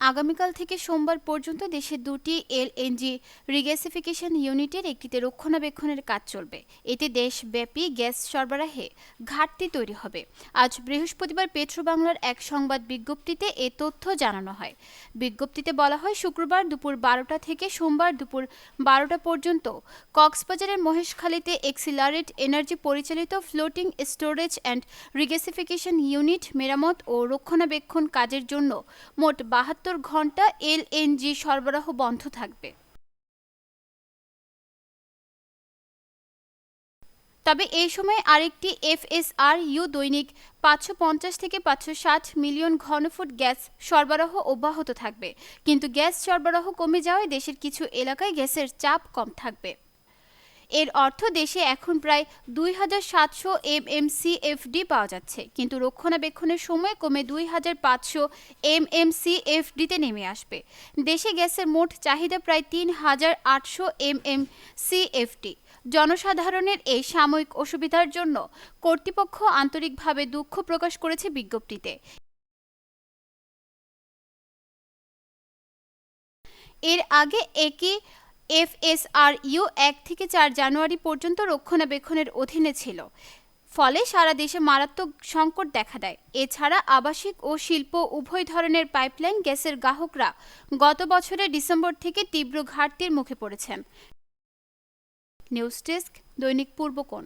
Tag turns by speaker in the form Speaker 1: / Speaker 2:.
Speaker 1: আগামীকাল থেকে সোমবার পর্যন্ত দেশের দুটি এলএনজি রিগ্যাসিফিকেশন ইউনিটের একটিতে রক্ষণাবেক্ষণের কাজ চলবে। এতে দেশব্যাপী গ্যাস সরবরাহে ঘাটতি তৈরি হবে। আজ বৃহস্পতিবার পেট্রোবাংলার এক সংবাদ বিজ্ঞপ্তিতে এ তথ্য জানানো হয়। বিজ্ঞপ্তিতে বলা হয়, শুক্রবার দুপুর বারোটা থেকে সোমবার দুপুর বারোটা পর্যন্ত কক্সবাজারের মহেশখালীতে এক্সিলারেট এনার্জি পরিচালিত floating storage and regasification unit মেরামত ও রক্ষণাবেক্ষণ কাজের জন্য মোট বাহাত্তর ঘণ্টা এলএনজি সরবরাহ বন্ধ থাকবে। তবে এই সময় আরেকটি এফএসআর ইউ দৈনিক পাঁচশো পঞ্চাশ থেকে পাঁচশো ষাট মিলিয়ন ঘনফুট গ্যাস সরবরাহ অব্যাহত থাকবে। কিন্তু গ্যাস সরবরাহ কমে যাওয়ায় দেশের কিছু এলাকায় গ্যাসের চাপ কম থাকবে। এর অর্থ দেশে এখন প্রায় দুই হাজার সাতশো এমএমসিএফডি পাওয়া যাচ্ছে। কিন্তু রক্ষণাবেক্ষণের সময় কমে দুই হাজার পাঁচশো এমএমসিএফডিতে নেমে আসবে। দেশে গ্যাসের মোট চাহিদা প্রায় তিন হাজার আটশো এমএমসিএফডি। জনসাধারণের এই সাময়িক অসুবিধার জন্য কর্তৃপক্ষ আন্তরিকভাবে দুঃখ প্রকাশ করেছে বিজ্ঞপ্তিতে। এর আগে একই এফএসআরইউ এক থেকে চার জানুয়ারি পর্যন্ত রক্ষণাবেক্ষণের অধীনে ছিল। ফলে সারা দেশে মারাত্মক সংকট দেখা দেয়। এছাড়া আবাসিক ও শিল্প উভয় ধরনের পাইপলাইন গ্যাসের গ্রাহকরা গত বছরের ডিসেম্বর থেকে তীব্র ঘাটতির মুখে পড়েছেন। নিউজ ডেস্ক দৈনিক পূর্বকোণ